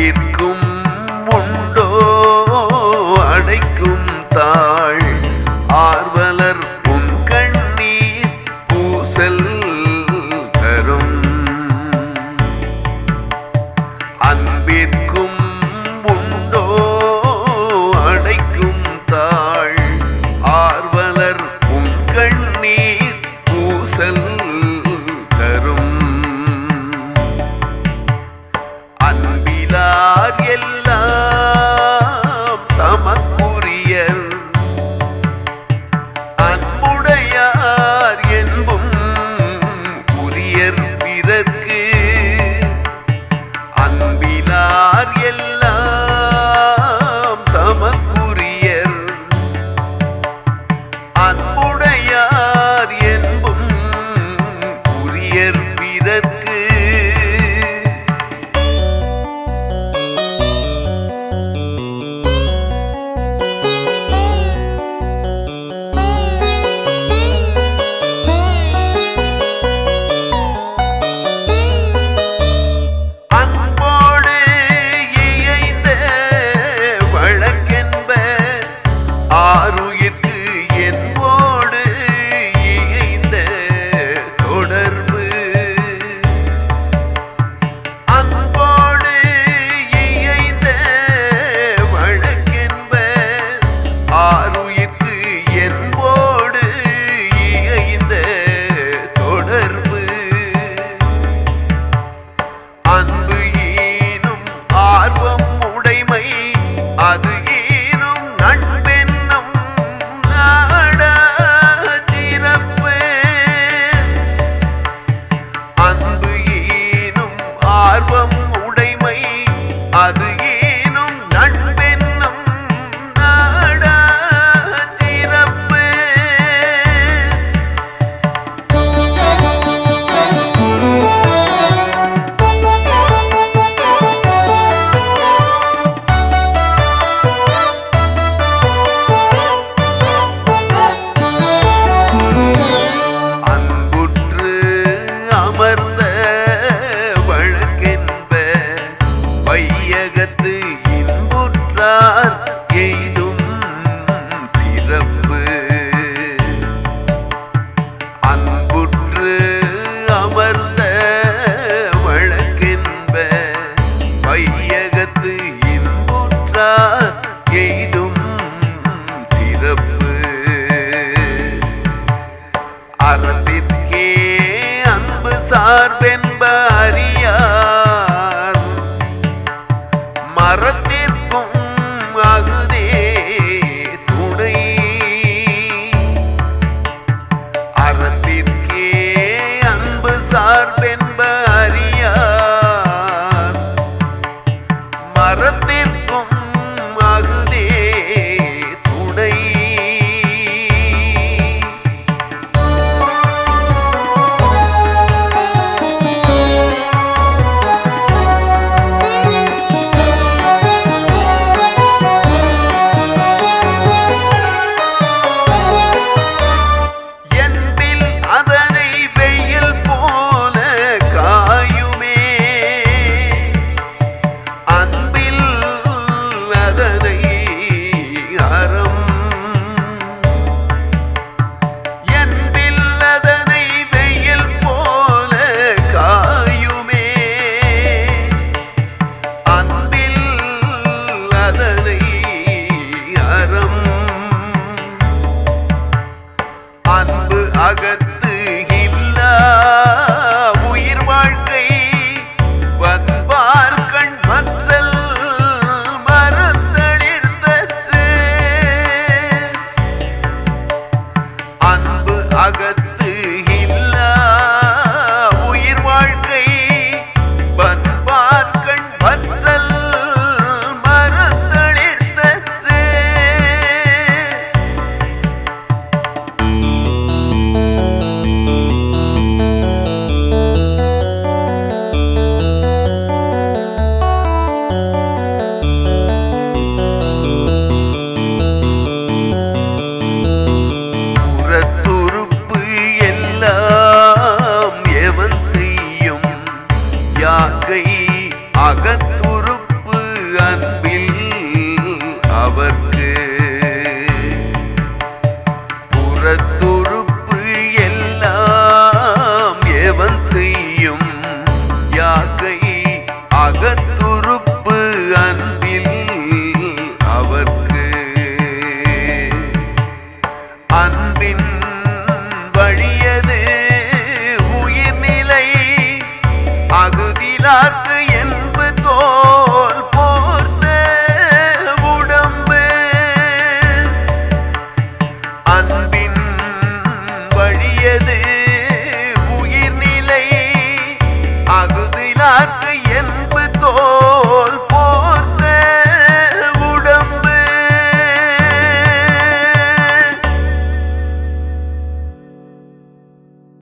அன்பிற்கும் சிறப்பு. அறத்திற்கே அன்பு சார்பென்ப அறியார் மரத்திற்கும் அகுதே அன்பு அகத்துறுப்பு அன்பில் அவர்க்கு. புறத்துறுப்பு எல்லாம் எவன் செய்யும்? யாக்கை அகத்துறுப்பு அன்பில் அவர்க்கு. அன்பின் வழியது உயிர்நிலை அகுதிலார்க்கு